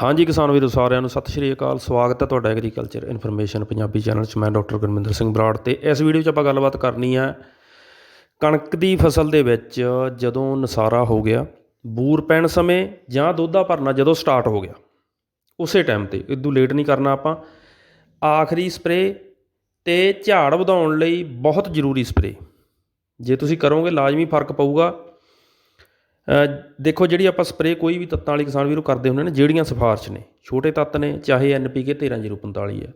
ਹਾਂਜੀ ਕਿਸਾਨ ਵੀਰੋ, ਸਾਰਿਆਂ ਨੂੰ ਸਤਿ ਸ਼੍ਰੀ ਅਕਾਲ। ਸਵਾਗਤ ਹੈ ਤੁਹਾਡਾ ਐਗਰੀਕਲਚਰ ਇਨਫੋਰਮੇਸ਼ਨ ਪੰਜਾਬੀ ਚੈਨਲ 'ਚ। ਮੈਂ ਡਾਕਟਰ ਗੁਰਮਿੰਦਰ ਸਿੰਘ ਬਰਾੜ ਤੇ ਇਸ ਵੀਡੀਓ 'ਚ ਆਪਾਂ ਗੱਲਬਾਤ ਕਰਨੀ ਹੈ ਕਣਕ ਦੀ ਫਸਲ ਦੇ ਵਿੱਚ ਜਦੋਂ ਨਸਾਰਾ ਹੋ ਗਿਆ, ਬੂਰ ਪੈਣ ਸਮੇਂ ਜਾਂ ਦੋਧਾ ਭਰਨਾ ਜਦੋਂ ਸਟਾਰਟ ਹੋ ਗਿਆ, ਉਸੇ ਟਾਈਮ ਤੇ, ਇਦੋਂ ਲੇਟ ਨਹੀਂ ਕਰਨਾ ਆਪਾਂ। ਆਖਰੀ ਸਪਰੇ ਤੇ ਝਾੜ ਵਧਾਉਣ ਲਈ ਬਹੁਤ ਜ਼ਰੂਰੀ ਸਪਰੇ ਜੇ ਤੁਸੀਂ ਕਰੋਗੇ, ਲਾਜ਼ਮੀ ਫ਼ਰਕ ਪਊਗਾ। ਦੇਖੋ ਜਿਹੜੀ ਆਪਾਂ ਸਪਰੇਅ ਕੋਈ ਵੀ ਤੱਤਾਂ ਵਾਲੀ ਕਿਸਾਨ ਵੀਰੋ ਕਰਦੇ ਹੁੰਦੇ ਨੇ, ਜਿਹੜੀਆਂ ਸਿਫਾਰਸ਼ ਨੇ, ਛੋਟੇ ਤੱਤ ਨੇ, ਚਾਹੇ ਐਨਪੀਕੇ 13045 ਹੈ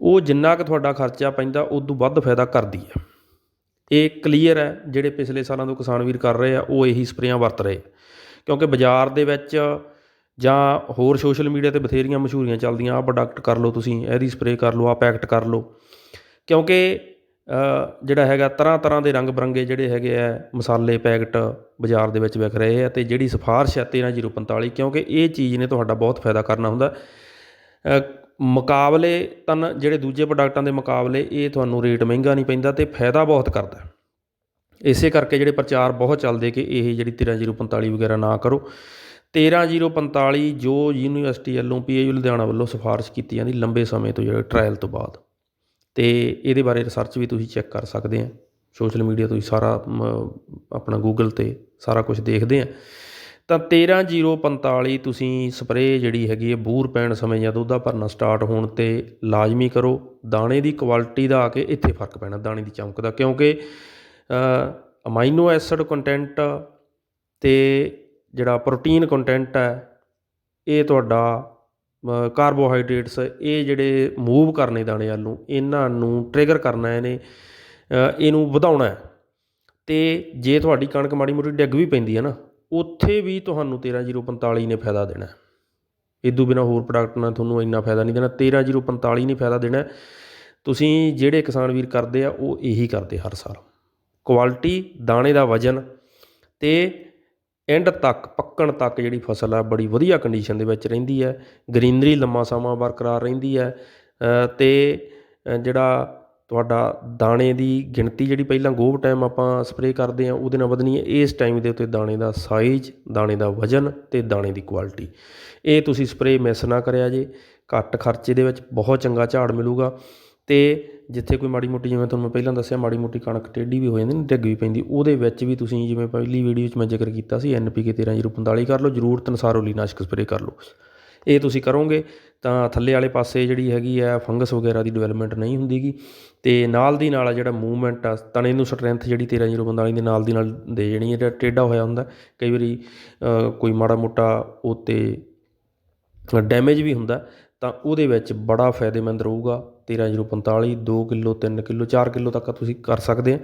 ਉਹ ਜਿੰਨਾ ਕੁ ਤੁਹਾਡਾ ਖਰਚਾ ਪੈਂਦਾ ਉਦੋਂ ਵੱਧ ਫਾਇਦਾ ਕਰਦੀ ਹੈ ਇਹ ਕਲੀਅਰ ਹੈ, ਜਿਹੜੇ ਪਿਛਲੇ ਸਾਲਾਂ ਤੋਂ ਕਿਸਾਨ ਵੀਰ ਕਰ ਰਹੇ ਆ, ਉਹ ਇਹੀ ਸਪਰੇਆਂ ਵਰਤ ਰਹੇ ਆ। ਕਿਉਂਕਿ ਬਾਜ਼ਾਰ ਦੇ ਵਿੱਚ ਜਾਂ ਹੋਰ ਸੋਸ਼ਲ ਮੀਡੀਆ ਤੇ ਬਥੇਰੀਆਂ ਮਸ਼ਹੂਰੀਆਂ ਚੱਲਦੀਆਂ ਆ ਪ੍ਰੋਡਕਟ ਕਰ ਲਓ ਤੁਸੀਂ, ਇਹਦੀ ਸਪਰੇਅ ਕਰ ਲਓ ਆ ਪੈਕਟ ਕਰ ਲਓ ਕਿਉਂਕਿ ਜਿਹੜਾ ਹੈਗਾ ਤਰ੍ਹਾਂ ਤਰ੍ਹਾਂ ਦੇ ਰੰਗ ਬਿਰੰਗੇ ਜਿਹੜੇ ਹੈਗੇ ਆ, ਮਸਾਲੇ, ਪੈਕਟ ਬਾਜ਼ਾਰ ਦੇ ਵਿੱਚ ਵਿਕ ਰਹੇ ਆ ਅਤੇ ਜਿਹੜੀ ਸਿਫਾਰਿਸ਼ ਹੈ 13045 ਕਿਉਂਕਿ ਇਹ ਚੀਜ਼ ਨੇ ਤੁਹਾਡਾ ਬਹੁਤ ਫਾਇਦਾ ਕਰਨਾ ਹੁੰਦਾ। ਮੁਕਾਬਲੇ ਤਨ ਜਿਹੜੇ ਦੂਜੇ ਪ੍ਰੋਡਕਟਾਂ ਦੇ ਮੁਕਾਬਲੇ ਇਹ ਤੁਹਾਨੂੰ ਰੇਟ ਮਹਿੰਗਾ ਨਹੀਂ ਪੈਂਦਾ ਤੇ ਫਾਇਦਾ ਬਹੁਤ ਕਰਦਾ। ਇਸੇ ਕਰਕੇ ਜਿਹੜੇ ਪ੍ਰਚਾਰ ਬਹੁਤ ਚੱਲਦੇ ਕਿ ਇਹ ਜਿਹੜੀ 13045 ਵਗੈਰਾ ਨਾ ਕਰੋ। 13045 ਜੋ ਯੂਨੀਵਰਸਿਟੀ ਵੱਲੋਂ ਪੀਏਯੂ ਲੁਧਿਆਣਾ ਵੱਲੋਂ ਸਿਫਾਰਿਸ਼ ਕੀਤੀ ਜਾਂਦੀ ਲੰਬੇ ਸਮੇਂ ਤੋਂ, ਜਿਹੜੇ ਟ੍ਰਾਇਲ ਤੋਂ ਬਾਅਦ। ਅਤੇ ਇਹਦੇ ਬਾਰੇ ਰਿਸਰਚ ਵੀ ਤੁਸੀਂ ਚੈੱਕ ਕਰ ਸਕਦੇ ਆ। ਸੋਸ਼ਲ ਮੀਡੀਆ ਤੁਸੀਂ ਸਾਰਾ ਆਪਣਾ ਗੂਗਲ ਤੇ ਸਾਰਾ ਕੁਝ ਦੇਖਦੇ ਆ। ਤਾਂ 13045 ਤੁਸੀਂ ਸਪਰੇਅ ਜਿਹੜੀ ਹੈਗੀ ਹੈ ਬੂਰ ਪੈਣ ਸਮੇਂ ਜਾਂ ਦੁੱਧਾ ਭਰਨਾ ਸਟਾਰਟ ਹੋਣ ਤੇ ਲਾਜ਼ਮੀ ਕਰੋ। ਦਾਣੇ ਦੀ ਕੁਆਲਿਟੀ ਦਾ ਆ ਕੇ ਇੱਥੇ ਫ਼ਰਕ ਪੈਣਾ, ਦਾਣੇ ਦੀ ਚਮਕ ਦਾ। ਕਿਉਂਕਿ ਅਮਾਈਨੋ ਐਸਿਡ ਕੰਟੈਂਟ ਤੇ ਜਿਹੜਾ ਪ੍ਰੋਟੀਨ ਕੰਟੈਂਟ ਹੈ ਇਹ ਤੁਹਾਡਾ ਕਾਰਬੋਹਾਈਡਰੇਟਸ, ਇਹ ਜਿਹੜੇ ਮੂਵ ਕਰਨੇ ਦਾਣੇ ਵੱਲ ਨੂੰ ਇਹਨਾਂ ਨੂੰ ਟ੍ਰਿਗਰ ਕਰਨਾ ਇਹਨੇ ਇਹਨੂੰ ਵਧਾਉਣਾ ਹੈ। ਤੇ ਜੇ ਤੁਹਾਡੀ ਕਣਕ ਮਾੜੀ ਮੋਟੀ ਡਿੱਗ ਵੀ ਪੈਂਦੀ ਹੈ ਨਾ, ਉੱਥੇ ਵੀ ਤੁਹਾਨੂੰ 13045 ਨੇ ਫਾਇਦਾ ਦੇਣਾ ਇਦੋਂ ਬਿਨਾ ਹੋਰ ਪ੍ਰੋਡਕਟ ਨਾਲ ਤੁਹਾਨੂੰ ਇੰਨਾ ਫਾਇਦਾ ਨਹੀਂ ਦੇਣਾ 13045 ਨੇ ਫਾਇਦਾ ਦੇਣਾ ਤੁਸੀਂ ਜਿਹੜੇ ਕਿਸਾਨ ਵੀਰ ਕਰਦੇ ਆ, ਉਹ ਇਹੀ ਕਰਦੇ ਹਰ ਸਾਲ। ਕੁਆਲਿਟੀ ਦਾਣੇ ਦਾ ਵਜਨ ਤੇ ਐਂਡ ਤੱਕ ਪੱਕਣ ਤੱਕ ਜਿਹੜੀ ਫਸਲ ਆ ਬੜੀ ਵਧੀਆ ਕੰਡੀਸ਼ਨ ਦੇ ਵਿੱਚ ਰਹਿੰਦੀ ਹੈ। ਗ੍ਰੀਨਰੀ ਲੰਮਾ ਸਮਾਂ ਬਰਕਰਾਰ ਰਹਿੰਦੀ ਹੈ। ਅ, ਤੇ ਜਿਹੜਾ ਤੁਹਾਡਾ ਦਾਣੇ ਦੀ ਗਿਣਤੀ ਜਿਹੜੀ ਪਹਿਲਾਂ ਗੋਭ ਟਾਈਮ ਆਪਾਂ ਸਪਰੇਅ ਕਰਦੇ ਆ ਉਹਦੇ ਨਾਲ ਵਧਣੀ ਹੈ। ਇਸ ਟਾਈਮ ਦੇ ਉੱਤੇ ਦਾਣੇ ਦਾ ਸਾਈਜ਼ ਦਾਣੇ ਦਾ ਵਜਨ ਤੇ ਦਾਣੇ ਦੀ ਕੁਆਲਿਟੀ ਇਹ ਤੁਸੀਂ ਸਪਰੇਅ ਮਿਸ ਨਾ ਕਰਿਆ ਜੇ। ਘੱਟ ਖਰਚੇ ਦੇ ਵਿੱਚ ਬਹੁਤ ਚੰਗਾ ਝਾੜ ਮਿਲੂਗਾ। ਅਤੇ ਜਿੱਥੇ ਕੋਈ ਮਾੜੀ ਮੋਟੀ ਜਿਵੇਂ ਤੁਹਾਨੂੰ ਮੈਂ ਪਹਿਲਾਂ ਦੱਸਿਆ, ਮਾੜੀ ਮੋਟੀ ਕਣਕ ਟੇਢੀ ਵੀ ਹੋ ਜਾਂਦੀ ਨਾ ਡਿੱਗ ਵੀ ਪੈਂਦੀ, ਉਹਦੇ ਵਿੱਚ ਵੀ ਤੁਸੀਂ ਜਿਵੇਂ ਪਹਿਲੀ ਵੀਡੀਓ 'ਚ ਮੈਂ ਜ਼ਿਕਰ ਕੀਤਾ ਸੀ ਐਨਪੀਕੇ 13045 ਕਰ ਲਓ ਜ਼ਰੂਰਤ ਅਨੁਸਾਰ ਲੀਨਾਸ਼ਕ ਸਪਰੇਅ ਕਰ ਲਓ। ਇਹ ਤੁਸੀਂ ਕਰੋਗੇ ਤਾਂ ਥੱਲੇ ਵਾਲੇ ਪਾਸੇ ਜਿਹੜੀ ਹੈਗੀ ਆ, ਫੰਗਸ ਵਗੈਰਾ ਦੀ ਡਿਵੈਲਪਮੈਂਟ ਨਹੀਂ ਹੁੰਦੀਗੀ ਤੇ ਨਾਲ ਦੀ ਨਾਲ ਆ ਜਿਹੜਾ ਮੂਵਮੈਂਟ ਆ, ਤਣੇ ਨੂੰ ਸਟਰੈਂਥ ਜਿਹੜੀ 13045 ਦੇ ਨਾਲ ਦੀ ਨਾਲ ਦੇ ਜਿਹੜੀ ਜਿਹੜਾ ਟੇਢਾ ਹੋਇਆ ਹੁੰਦਾ, ਕਈ ਵਾਰੀ ਕੋਈ ਮਾੜਾ ਮੋਟਾ ਉਹ 'ਤੇ ਡੈਮੇਜ ਵੀ ਹੁੰਦਾ, ਤਾਂ ਉਹਦੇ ਵਿੱਚ ਬੜਾ ਫਾਇਦੇਮੰਦ ਰਹੂਗਾ। 13045 2 ਕਿਲੋ, ਤਿੰਨ ਕਿਲੋ, ਚਾਰ ਕਿਲੋ ਤੱਕ ਤੁਸੀਂ ਕਰ ਸਕਦੇ ਆ।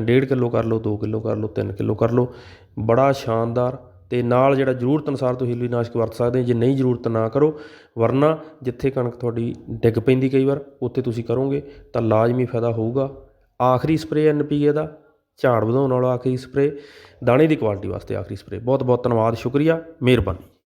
ਡੇਢ ਕਿਲੋ ਕਰ ਲਓ, ਦੋ ਕਿਲੋ ਕਰ ਲਓ, ਤਿੰਨ ਕਿਲੋ ਕਰ ਲਓ। ਬੜਾ ਸ਼ਾਨਦਾਰ ਤੇ ਨਾਲ ਜਿਹੜਾ ਜ਼ਰੂਰਤ ਅਨੁਸਾਰ ਤੁਸੀਂ ਹੀਲੀਨਾਸ਼ਕ ਵਰਤ ਸਕਦੇ ਜੇ ਨਹੀਂ ਜ਼ਰੂਰਤ ਨਾ ਕਰੋ, ਵਰਨਾ ਜਿੱਥੇ ਕਣਕ ਤੁਹਾਡੀ ਡਿੱਗ ਪੈਂਦੀ ਕਈ ਵਾਰ, ਉੱਥੇ ਤੁਸੀਂ ਕਰੋਗੇ ਤਾਂ ਲਾਜ਼ਮੀ ਫਾਇਦਾ ਹੋਊਗਾ। ਆਖਰੀ ਸਪਰੇਅ ਐਨਪੀਏ ਦਾ, ਝਾੜ ਵਧਾਉਣ ਵਾਲਾ ਆਖਰੀ ਸਪਰੇਅ। ਦਾਣੇ ਦੀ ਕੁਆਲਿਟੀ ਵਾਸਤੇ ਆਖਰੀ ਸਪਰੇਅ। ਬਹੁਤ ਬਹੁਤ ਧੰਨਵਾਦ, ਸ਼ੁਕਰੀਆ, ਮਿਹਰਬਾਨੀ।